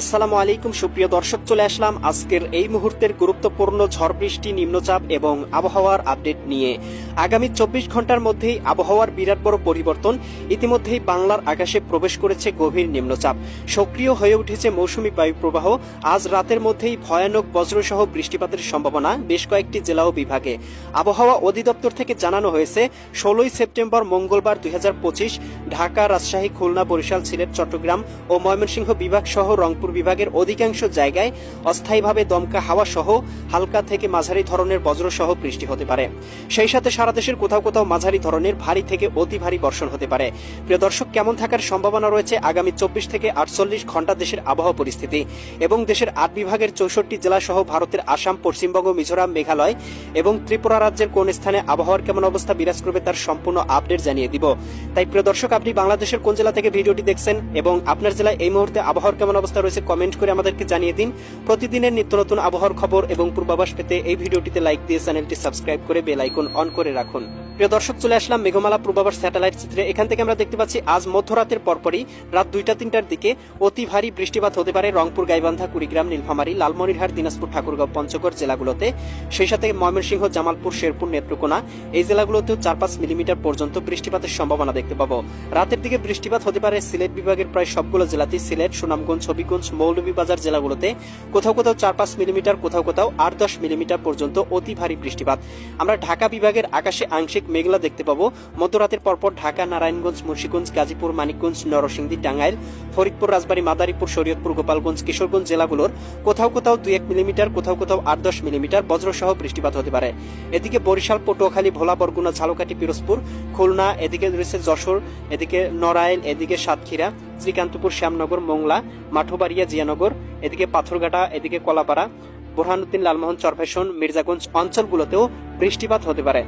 আসসালামু আলাইকুম, সুপ্রিয় দর্শক, চলে আসলাম আজকের এই মুহূর্তের গুরুত্বপূর্ণ ঝড় বৃষ্টি, নিম্নচাপ এবং আবহাওয়ার আপডেট নিয়ে। আগামী চব্বিশ ঘণ্টার মধ্যেই আবহাওয়ার বিরাট বড় পরিবর্তন। ইতিমধ্যেই বাংলার আকাশে প্রবেশ করেছে গভীর নিম্নচাপ। সক্রিয় হয়ে উঠেছে মৌসুমী বায়ু প্রবাহ। আজ রাতের মধ্যেই ভয়ানক বজ্রসহ বৃষ্টিপাতের সম্ভাবনা বেশ কয়েকটি জেলা ও বিভাগে। আবহাওয়া অধিদপ্তর থেকে জানানো হয়েছে, ষোলোই সেপ্টেম্বর মঙ্গলবার দুই হাজার পঁচিশ ঢাকা, রাজশাহী, খুলনা, বরিশাল, সিলেট, চট্টগ্রাম ও ময়মনসিংহ বিভাগ সহ রংপুর বিভাগের অধিকাংশ জায়গায় অস্থায়ীভাবে দমকা হাওয়া সহ হালকা থেকে মাঝারি ধরনের বজ্র সহ বৃষ্টি হতে পারে। সেই সাথে সারা দেশের কোথাও কোথাও মাঝারি ধরনের ভারী থেকে অতি ভারী বর্ষণ হতে পারে। প্রিয় দর্শক, কেমন থাকার সম্ভাবনা রয়েছে আগামী চব্বিশ থেকে আটচল্লিশ ঘণ্টা দেশের আবহাওয়া পরিস্থিতি এবং দেশের আট বিভাগের চৌষট্টি জেলা সহ ভারতের আসাম, পশ্চিমবঙ্গ, মিজোরাম, মেঘালয় এবং ত্রিপুরা রাজ্যের কোন স্থানে আবহাওয়ার কেমন অবস্থা বিরাজ করবে তার সম্পূর্ণ আপডেট জানিয়ে দিব। তাই প্রিয় দর্শক, আপনি বাংলাদেশের কোন জেলা থেকে ভিডিওটি দেখছেন এবং আপনার জেলায় এই মুহূর্তে আবহাওয়ার কেমন অবস্থা রয়েছে কমেন্ট করে আমাদেরকে জানিয়ে দিন। প্রতিদিনের নিত্য নতুন আবহাওয়ার খবর এবং পূর্বাভাস পেতে এই ভিডিওটিতে লাইক দিয়ে চ্যানেলটি সাবস্ক্রাইব করে বেল আইকন অন করে রাখুন। প্রিয় দর্শক, চলে আসলাম মেঘমালা পূর্বাভাস স্যাটেলাইট চিত্রে। এখান থেকে আমরা দেখতে পাচ্ছি, আজ মধ্যরাতের পরপরই রাত দুইটা তিনটার দিকে অতি ভারী বৃষ্টিপাত হতে পারে রংপুর, গাইবান্ধা, কুড়িগ্রাম, নীলফামারী, লালমনিরহাট, দিনাজপুর, ঠাকুরগাঁও, পঞ্চগড় জেলাগুলোতে। সেই সাথে ময়মনসিংহ, জামালপুর, শেরপুর, নেত্রকোনা, এই জেলাগুলোতেও চার পাঁচ মিলিমিটার পর্যন্ত বৃষ্টিপাতের সম্ভাবনা দেখতে পাবো। রাতের দিকে বৃষ্টিপাত হতে পারে সিলেট বিভাগের প্রায় সবগুলো জেলাতেই। সিলেট, সুনামগঞ্জ, হবিগঞ্জ, মৌলভীবাজার জেলাগুলোতে কোথাও কোথাও চার পাঁচ মিলিমিটার, কোথাও কোথাও আট দশ মিলিমিটার পর্যন্ত অতি ভারী বৃষ্টিপাত। আমরা ঢাকা বিভাগের আকাশে আংশিক মেঘলা দেখতে পাবো। মধ্যরাতের পরপর ঢাকা, নারায়ণগঞ্জ, মুন্সিগঞ্জ, গাজীপুর, মানিকগঞ্জ, নরসিংদী, টাঙ্গাইল, ফরিদপুর, রাজবাড়ী, মাদারীপুর, শরীয়তপুর, গোপালগঞ্জ, কিশোরগঞ্জ জেলাগুলোর কোথাও কোথাও দুই এক মিলিমিটার, কোথাও কোথাও আট দশ মিলিমিটার বজ্রসহ বৃষ্টিপাত হতে পারে। এদিকে বরিশাল, পটুয়াখালী, ভোলা, বরগুনা, ঝালকাঠি, পিরোজপুর, খুলনা, এদিকে রয়েছে যশোর, এদিকে নড়াইল, এদিকে সাতক্ষীরা, শ্রীকান্তপুর, শ্যামনগর, মোংলা, মাঠোবাড়িয়া, জিয়ানগর, এদিকে পাথরঘাটা, এদিকে কলাপাড়া, বোরহানুদ্দিন, লালমোহন, চরফেশন, মির্জাগঞ্জ অঞ্চলগুলোতেও বৃষ্টিপাত হতে পারে।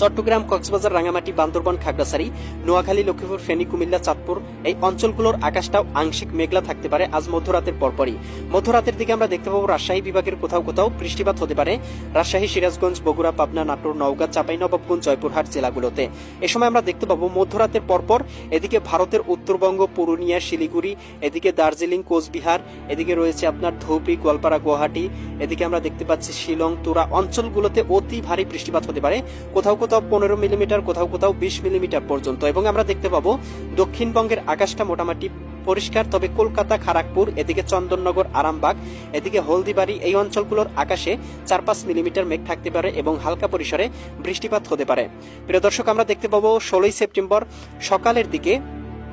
চট্টগ্রাম, কক্সবাজার রাঙামাটি বান্দরবান, খাগড়াছড়ি, নোয়াখালী, লক্ষ্মীপুর, ফেনী, কুমিল্লা, চাঁদপুর, এই অঞ্চলগুলোর আকাশটাও আংশিক মেঘলা থাকতে পারে আজ মধ্যরাতের পরপরই। মধ্যরাতের দিকে আমরা দেখতে পাবো রাজশাহী বিভাগের কোথাও কোথাও বৃষ্টিপাত হতে পারে। রাজশাহী, সিরাজগঞ্জ, বগুড়া, পাবনা, নাটোর, নওগাঁ চাঁপাইনবাবগঞ্জ জয়পুরহাট জেলাগুলোতে। এ সময় আমরা দেখতে পাবো মধ্যরাতের পরপর এদিকে ভারতের উত্তরবঙ্গ, পুরুলিয়া, শিলিগুড়ি, এদিকে দার্জিলিং, কোচবিহার, এদিকে রয়েছে আপনার ধৌপি, গোয়ালপাড়া, গুয়াহাটি এদিকে আমরা দেখতে পাচ্ছি শিলং তুরা অঞ্চলগুলোতে অতি ভারী বৃষ্টিপাত হতে পারে। কোথাও কোথাও পনেরো মিলিমিটার, কোথাও কোথাও বিশ মিলিমিটার পর্যন্ত। এবং আমরা দেখতে পাবো দক্ষিণবঙ্গের আকাশটা মোটামুটি পরিষ্কার, তবে কলকাতা খড়গপুর এদিকে চন্দননগর, আরামবাগ, এদিকে হলদিবাড়ি এই অঞ্চলগুলোর আকাশে চার পাঁচ মিলিমিটার মেঘ থাকতে পারে এবং হালকা পরিসরে বৃষ্টিপাত হতে পারে। প্রিয় দর্শক, আমরা দেখতে পাবো ষোলোই সেপ্টেম্বর সকালের দিকে